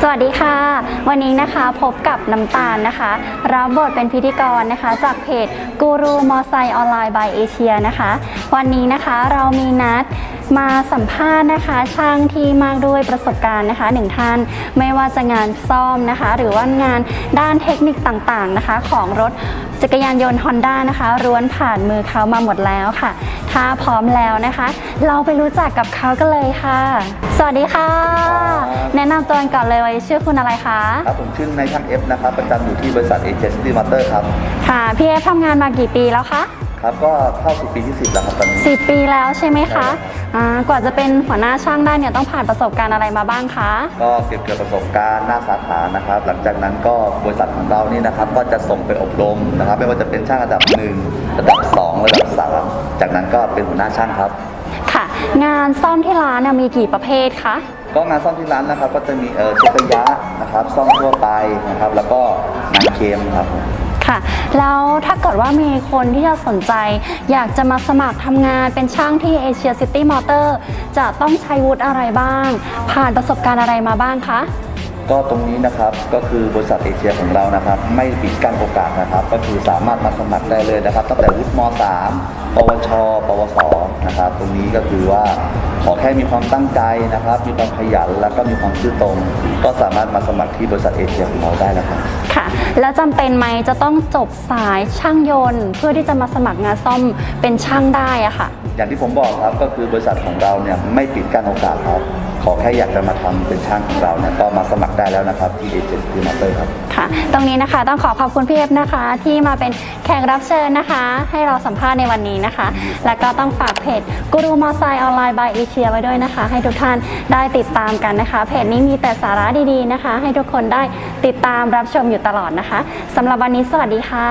สวัสดีค่ะ วันนี้นะคะพบกับน้ำตาลนะคะรับบทเป็นพิธีกรนะคะ จากเพจกูรูมอไซค์ออนไลน์บายเอเชียนะคะ วันนี้นะคะเรามีนัดมาสัมภาษณ์นะคะ ช่างที่มากด้วยประสบการณ์นะคะหนึ่งท่านไม่ว่าจะงานซ่อมนะคะ หรือว่างานด้านเทคนิคต่างๆนะคะ ของรถจักรยานยนต์ Honda นะคะร้วนผ่านมือเขามาหมดแล้วค่ะ ถ้าพร้อมแล้วนะคะ เราไปรู้จักกับเขากันเลยค่ะ สวัสดีค่ะ ครับ แนะนำตัวกันก่อนเลยชื่อคุณอะไรคะ ครับผมชื่อนายช่างเอฟนะครับ ประจำอยู่ที่บริษัทเอเจสตี้มอเตอร์ครับ ค่ะ พี่เอฟทำงานมากี่ปีแล้วคะ ครับ ก็เข้าสู่ปีที่ 10 แล้วครับตอนนี้ 10 ปีแล้วใช่ไหมคะใช่ครับอ่า กว่าจะเป็นหัวหน้าช่างได้เนี่ยต้องผ่านประสบการณ์อะไรมาบ้างคะ ก็เก็บเกี่ยวประสบการณ์หน้าสาขานะครับ หลังจากนั้นก็บริษัทของเรานี่นะครับ ก็จะส่งไปอบรมนะครับ ไม่ว่าจะเป็นช่างระดับ 1 ระดับ 2 ระดับ 3 จากนั้นก็เป็นหัวหน้าช่างครับ ค่ะ งานซ่อมที่ร้านเนี่ยมีกี่ประเภทคะ ก็งานซ่อมที่ร้านนะครับ ก็จะมีเออเช็คระยะนะครับซ่อมทั่วไปนะครับ แล้วก็งานเคลมครับ ค่ะ แล้วถ้าเกิดว่ามีคนที่จะสนใจ อยากจะมาสมัครทำงานเป็นช่างที่เอเชียซิตี้มอเตอร์จะต้องใช้วุฒิอะไรบ้าง ผ่านประสบการณ์อะไรมาบ้างคะ ก็ตรงนี้นะครับก็คือบริษัทเอเชียของเรานะครับ ไม่ปิดกั้นโอกาสนะครับ ก็คือสามารถมาสมัครได้เลยนะครับตั้งแต่วุฒิม .3 ปวช ปวสนะครับ ตรงนี้ก็คือว่าขอแค่มีความตั้งใจนะครับ มีความขยันแล้วก็มีความซื่อตรง ก็สามารถมาสมัครที่บริษัทเอเชียของเราได้นะครับค่ะ แล้วจำเป็นไหมจะต้องจบสายช่างยนต์ เพื่อที่จะมาสมัครงานซ่อมเป็นช่างได้อะค่ะ อย่างที่ผมบอกครับก็คือบริษัทของเราเนี่ยไม่ปิดกั้นโอกาสครับ ขอแค่อยากจะมาทำเป็นช่างของเราเนี่ยก็มาสมัครได้แล้วนะครับที่เอเจนซี่มอเตอร์ครับ ค่ะ ตรงนี้นะคะต้องขอขอบคุณพี่เอฟนะคะ ที่มาเป็นแขกรับเชิญนะคะ ให้เราสัมภาษณ์ในวันนี้นะคะ แล้วก็ต้องฝากเพจกูรูมอไซค์ออนไลน์บายเอเชียไว้ด้วยนะคะ ให้ทุกท่านได้ติดตามกันนะคะ เพจนี้มีแต่สาระดีๆนะคะ ให้ทุกคนได้ติดตามรับชมอยู่ตลอดนะคะสำหรับวันนี้สวัสดีค่ะ